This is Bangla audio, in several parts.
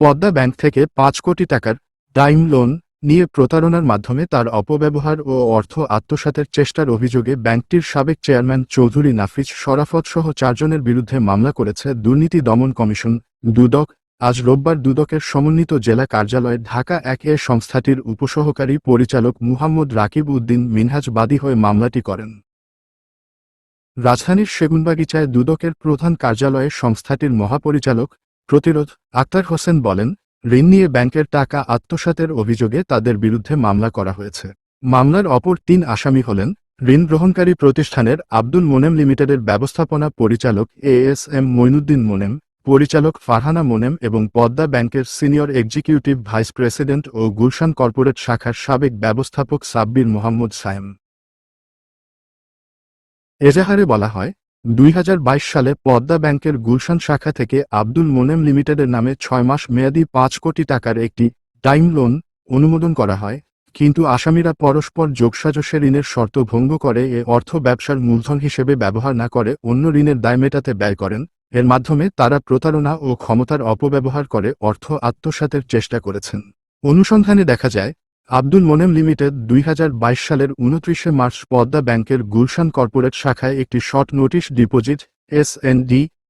পদ্মা ব্যাংক থেকে পাঁচ কোটি টাকার টাইম লোন নিয়ে প্রতারণার মাধ্যমে তার অপব্যবহার ও অর্থ আত্মসাতের চেষ্টার অভিযোগে ব্যাংকটির সাবেক চেয়ারম্যান চৌধুরী নাফিজ শরাফত সহ চারজনের বিরুদ্ধে মামলা করেছে দুর্নীতি দমন কমিশন দুদক। আজ রোববার দুদকের সমন্বিত জেলা কার্যালয়ে ঢাকা এক এ সংস্থাটির উপসহকারী পরিচালক মুহাম্মদ রাকিব উদ্দিন মিনহাজ বাদী হয়ে মামলাটি করেন। রাজধানীর সেগুনবাগিচায় দুদকের প্রধান কার্যালয়ে সংস্থাটির মহাপরিচালক প্রতিরোধ, আক্তার হোসেন বলেন, ঋণ নিয়ে ব্যাংকের টাকা আত্মসাতের অভিযোগে তাদের বিরুদ্ধে মামলা করা হয়েছে। মামলার অপর তিন আসামি হলেন, ঋণ গ্রহণকারী প্রতিষ্ঠানের আব্দুল মোনেম লিমিটেডের ব্যবস্থাপনা পরিচালক A S M Moinuddin Monem, পরিচালক ফারহানা মোনেম এবং পদ্মা ব্যাংকের সিনিয়র এক্সিকিউটিভ ভাইস প্রেসিডেন্ট ও গুলশান কর্পোরেট শাখার সাবেক ব্যবস্থাপক সাব্বির মোহাম্মদ সায়েম। এজাহারে বলা হয় দুই হাজার বাইশ সালে পদ্মা ব্যাংকের গুলশান শাখা থেকে আব্দুল মোনেম লিমিটেডের নামে ছয় মাস মেয়াদী পাঁচ কোটি টাকার একটি টাইম লোন অনুমোদন করা হয়, কিন্তু আসামিরা পরস্পর যোগসাজশে ঋণের শর্ত ভঙ্গ করে এ অর্থ ব্যবসার মূলধন হিসেবে ব্যবহার না করে অন্য ঋণের দায় মেটাতে ব্যয় করেন, এর মাধ্যমে তারা প্রতারণা ও ক্ষমতার অপব্যবহার করে অর্থ আত্মসাতের চেষ্টা করেছেন। অনুসন্ধানে দেখা যায় আব্দুল মোনেম লিমিটেড দুই হাজার বাইশ সালের উনত্রিশে মার্চ পদ্মা ব্যাংকের গুলশান কর্পোরেট শাখায় একটি শর্ট নোটিশ ডিপোজিট, এস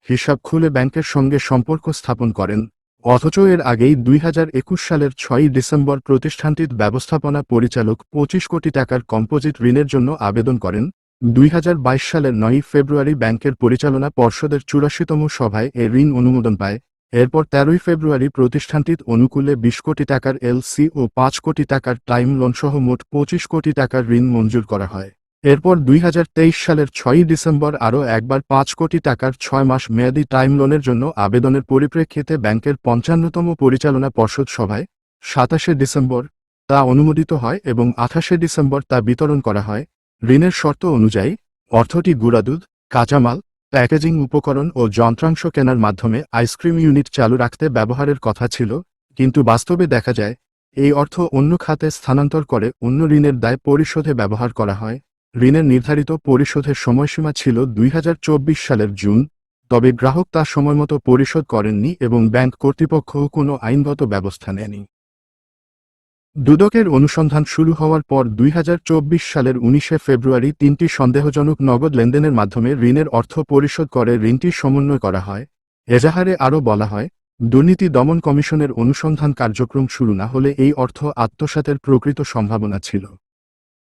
হিসাব খুলে ব্যাংকের সঙ্গে সম্পর্ক স্থাপন করেন। অথচ এর আগেই দুই হাজার একুশ সালের ছয়ই ডিসেম্বর প্রতিষ্ঠানটির ব্যবস্থাপনা পরিচালক পঁচিশ কোটি টাকার কম্পোজিট ঋণের জন্য আবেদন করেন। দুই হাজার বাইশ সালের নয়ই ফেব্রুয়ারি ব্যাংকের পরিচালনা পর্ষদের চুরাশিতম সভায় এ ঋণ অনুমোদন পায়। এরপর তেরোই ফেব্রুয়ারি প্রতিষ্ঠানটির অনুকূলে বিশ কোটি টাকার এলসি ও পাঁচ কোটি টাকার টাইম লোন সহ মোট পঁচিশ কোটি টাকার ঋণ মঞ্জুর করা হয়। এরপর দুই হাজার তেইশ সালের ছয়ই ডিসেম্বর আরও একবার পাঁচ কোটি টাকার ছয় মাস মেয়াদী টাইম লোনের জন্য আবেদনের পরিপ্রেক্ষিতে ব্যাংকের পঞ্চান্নতম পরিচালনা পর্ষদ সভায় সাতাশে ডিসেম্বর তা অনুমোদিত হয় এবং আঠাশে ডিসেম্বর তা বিতরণ করা হয়। ঋণের শর্ত অনুযায়ী অর্থটি গুড়াদুধ, কাঁচামাল প্যাকেজিং উপকরণ ও যন্ত্রাংশ কেনার মাধ্যমে আইসক্রিম ইউনিট চালু রাখতে ব্যবহারের কথা ছিল, কিন্তু বাস্তবে দেখা যায়, এই অর্থ অন্য খাতে স্থানান্তর করে অন্য ঋণের দায় পরিশোধে ব্যবহার করা হয়। ঋণের নির্ধারিত পরিশোধের সময়সীমা ছিল দুই হাজার চব্বিশ সালের জুন, তবে গ্রাহক তা সময়মতো পরিশোধ করেননি এবং ব্যাংক কর্তৃপক্ষও কোনো আইনগত ব্যবস্থা নেয়নি। দুদকের অনুসন্ধান শুরু হওয়ার পর দুই হাজার চব্বিশ সালের উনিশে ফেব্রুয়ারি তিনটি সন্দেহজনক নগদ লেনদেনের মাধ্যমে ঋণের অর্থ পরিশোধ করে ঋণটি সমন্বয় করা হয়। এজাহারে আরও বলা হয়, দুর্নীতি দমন কমিশনের অনুসন্ধান কার্যক্রম শুরু না হলে এই অর্থ আত্মসাতের প্রকৃত সম্ভাবনা ছিল।